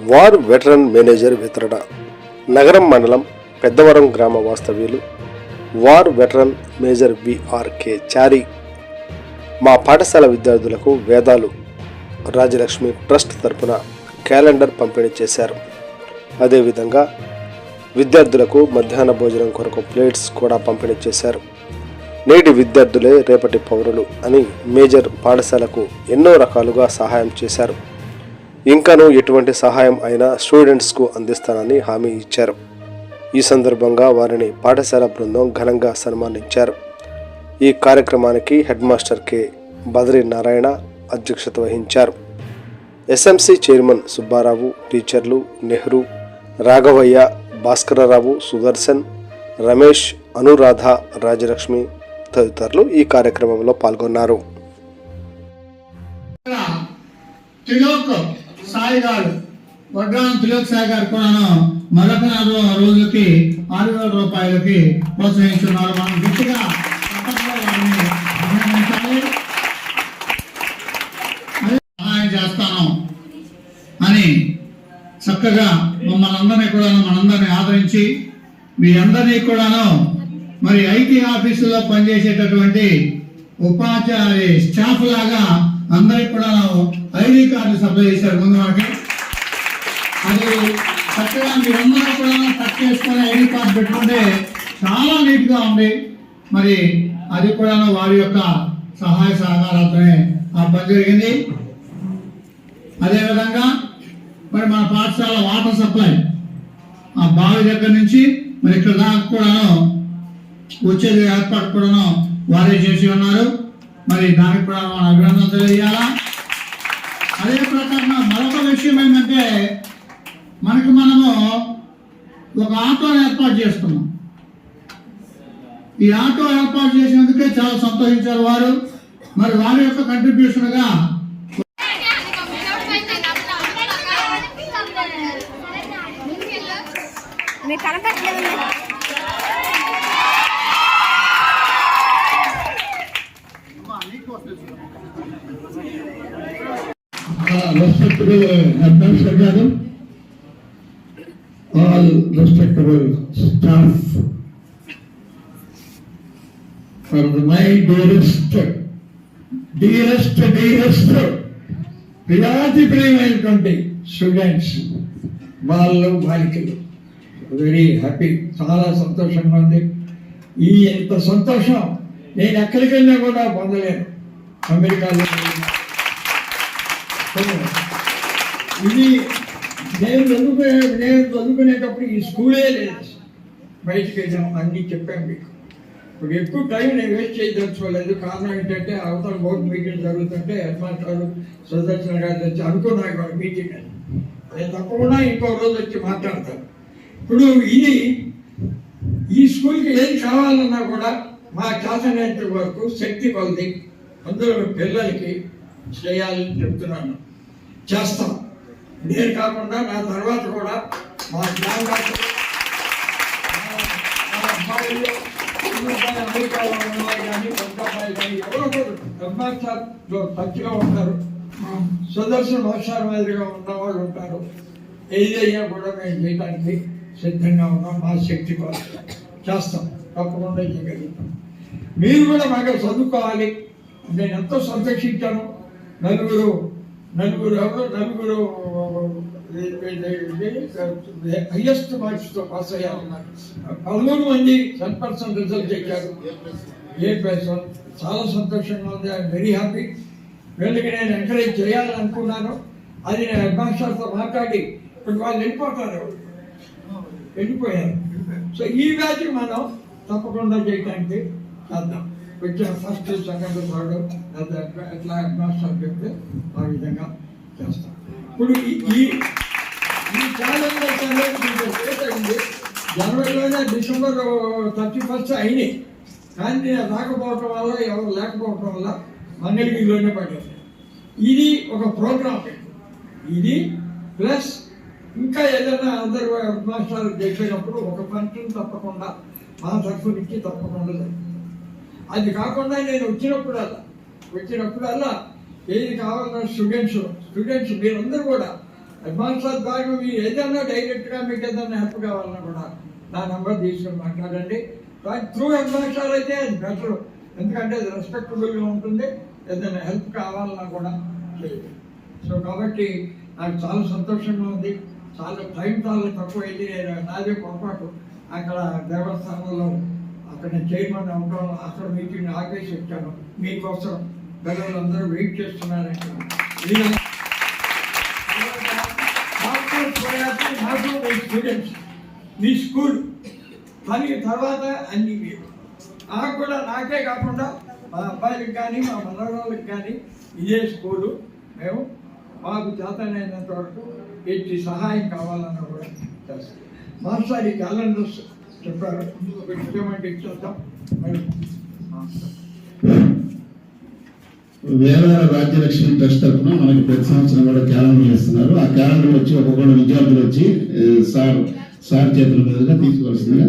War veteran manager వితరణ. నగరం మండలం పెద్దవరం గ్రామ వాస్తవ్యులు. War veteran major VRK Chari. మా పాఠశాల విద్యార్థులకు వేదాలు రాజలక్ష్మి ట్రస్ట్ తరపున క్యాలెండర్ పంపిణీ చేశారు. అదేవిధంగా విద్యార్థులకు మధ్యాహ్న భోజనం కొరకు ప్లేట్స్ కూడా పంపిణీ చేశారు. నేటి విద్యార్థులే రేపటి పౌరులు అని మేజర్ పాఠశాలకు ఎన్నో రకాలుగా సహాయం చేశారు. ఇంకానూ ఎటువంటి సహాయం అయినా స్టూడెంట్స్కు అందిస్తానని హామీ ఇచ్చారు. ఈ సందర్భంగా వారిని పాఠశాల బృందం ఘనంగా సన్మానించారు. ఈ కార్యక్రమానికి head master K. Badri Narayana అధ్యక్షత వహించారు. ఎస్ఎంసి చైర్మన్ సుబ్బారావు టీచర్లు నెహ్రూ రాఘవయ్య భాస్కరరావు సుదర్శన్ రమేష్ అనురాధ రాజలక్ష్మి తదితరులు ఈ కార్యక్రమంలో పాల్గొన్నారు. సాయి గారు వడ్రాన్ తిలోక్ సాయి గారు కూడాను మరొక నాలుగు రోజులకి ఆరు వేల రూపాయలకి ప్రోత్సహిస్తున్నారు మనం గట్టిగా సహాయం చేస్తాను అని చక్కగా మమ్మల్ని అందరినీ కూడాను మనందరినీ ఆదరించి మీ అందరినీ కూడాను మరి ఐటీ ఆఫీసులో పనిచేసేటటువంటి ఉపాధ్యాయ స్టాఫ్ లాగా అందరికి కూడా ఐడి కార్డు సప్లై చేశారు ముందు మాకు. అది చక్కగా మీరందరూ కూడా కట్ చేసుకొని ఐడి కార్డు పెట్టుకుంటే చాలా నీట్గా ఉంది. మరి అది కూడా వారి యొక్క సహాయ సహకారాలతోనే ఆ పని జరిగింది. అదేవిధంగా మరి మన పాఠశాల వాటర్ సప్లై ఆ బావి దగ్గర నుంచి మరి ఇక్కడ దాకా కూడాను వచ్చేది ఏర్పాటు కూడాను వారే చేసి ఉన్నారు. మరి దానికి కూడా మన అభినందన తెలియజేయాలా? ఏమైందంటే విషయం మనకి మనము ఒక ఆటో ఏర్పాటు చేసుకున్నాం ఈ ఆటో ఏర్పాటు చేసినందుకే చాలా సంతోషించారు వారు. మరి వారి యొక్క కంట్రిబ్యూషన్గా మీకు కనపట్లేదు all respectable staff my dearest dearest dearest ప్రజాతి ప్రియమైనటువంటి స్టూడెంట్స్ వాళ్ళు బాలికలు వెరీ హ్యాపీ చాలా సంతోషంగా ఉంది. ఈ ఎంత సంతోషం నేను ఎక్కడికెళ్ళినా కూడా పొందలేను. అమెరికాలో ఇది నేను చదువుకునే నేను చదువుకునేటప్పుడు ఈ స్కూలే లేదు. బయటికి వెళ్ళాం అన్నీ చెప్పాను మీకు. ఇప్పుడు ఎక్కువ టైం నేను వేస్ట్ చేయదలుచుకోలేదు. కారణం ఏంటంటే అవతల బోర్డు మీటింగ్ జరుగుతుంటే హెడ్ సుదర్శన గారు వచ్చి అనుకున్నాను మీటింగ్ అని. నేను తప్పకుండా ఇంకో రోజు వచ్చి మాట్లాడతాను. ఇప్పుడు ఇది ఈ స్కూల్కి ఏం కావాలన్నా కూడా మా చేతనేంత వరకు శక్తి కొలది అందులో పిల్లలకి చేయాలని చెప్తున్నాను. చేస్తాం. నేను కాకుండా నా తర్వాత కూడా మా జ్ఞానాలు అమెరికాలో ఉన్నవారు కానీ పెద్ద అబ్బాయి కానీ ఎవరో ఒకరు టచ్గా ఉంటారు. సుదర్శన్ మాస్టర్ మాదిరిగా ఉన్నవాళ్ళు ఉంటారు. ఏదైనా కూడా మేము చేయడానికి సిద్ధంగా ఉన్నాం. మా శక్తి కోసం చేస్తాం. తప్పకుండా చేయగలుగుతాం. మీరు కూడా బాగా చదువుకోవాలి. నేను ఎంతో సంరక్షించాను నలుగురు నలుగురు ఎవరు నలుగురు హైయెస్ట్ మార్క్స్తో పాస్ అయ్యారు పదమూడు మంది టెన్ పర్సెంట్ రిజల్ట్ చేశారు ఏ పర్సన్ చాలా సంతోషంగా ఉంది. I'm very happy. వీళ్ళకి నేను ఎంకరేజ్ చేయాలని అనుకున్నాను. అది నేను హెడ్ మాస్టర్తో మాట్లాడి ఇప్పుడు వాళ్ళు వెళ్ళిపోతారు. వెళ్ళిపోయారు. సో ఈ బ్యాచ్ మనం తప్పకుండా చేయడానికి చేద్దాం. వచ్చిన ఫస్ట్ సెకండ్ థర్డ్ ఎట్లా హెడ్ మాస్టర్ చెప్తే ఆ విధంగా చేస్తాం. ఇప్పుడు ఈ ఈ- ఈ క్యాలెండర్ అనేది జనవరిలోనే డిసెంబర్ థర్టీ ఫస్ట్ అయినాయి. కానీ నేను రాకపోవటం వల్ల ఎవరు లేకపోవటం వల్ల మంగళగిరిలోనే పడ్డారు ఇది ఒక ప్రోగ్రామ్ ఇది ప్లస్ ఇంకా ఏదైనా అందరు మాస్టర్లు చేసేటప్పుడు ఒక పంటను తప్పకుండా మా తరఫు నుంచి తప్పకుండా జరుగుతుంది. అది కాకుండా నేను వచ్చినప్పుడల్లా వచ్చినప్పుడల్లా ఏది కావాలన్నా స్టూడెంట్స్ స్టూడెంట్స్ మీరందరూ కూడా అడ్వాన్స్ భాగం మీరు ఏదైనా డైరెక్ట్గా మీకు ఏదన్నా హెల్ప్ కావాలన్నా కూడా నా నెంబర్ తీసుకొని మాట్లాడండి. త్రూ అడ్వాన్స్ అయితే అది బెటర్ ఎందుకంటే అది రెస్పెక్టబుల్గా ఉంటుంది. ఏదైనా హెల్ప్ కావాలన్నా కూడా చేయదు సో కాబట్టి నాకు చాలా సంతోషంగా ఉంది. చాలా టైం చాలా తక్కువ అయింది నేను నాదే పొరపాటు. అక్కడ దేవస్థానంలో అక్కడ నేను చైర్మన్ ఉంటాను అక్కడ మీటింగ్ ఆపేసి వచ్చాను. మీకోసం పిల్లలందరూ వెయిట్ చేస్తున్నారంటే. మీ స్టూడెంట్స్ మీ స్కూల్. కానీ తర్వాత అన్ని మీరు నాకు కూడా నాకే కాకుండా మా అబ్బాయిలకు కానీ మా మనవరాళ్ళకి కానీ ఇదే స్కూలు. మేము మాకు చేతనైనంత వరకు ఎట్టి సహాయం కావాలన్నా కూడా చేస్తాం మాస్టర్ ఈ క్యాలెండర్స్ చెప్పారు ఒకటి ఇచ్చేమంటే ఇచ్చేద్దాం వేలాల రాజ్యలక్ష్మి ట్రస్ట్ తరఫున మనకి ప్రతి సంవత్సరం కూడా క్యాలెండర్ ఇస్తున్నారు ఆ క్యాలెండర్ వచ్చి ఒక్కొక్క విద్యార్థులు వచ్చి సార్ సార్ చేతుల మీదుగా తీసుకోవాల్సిందిగా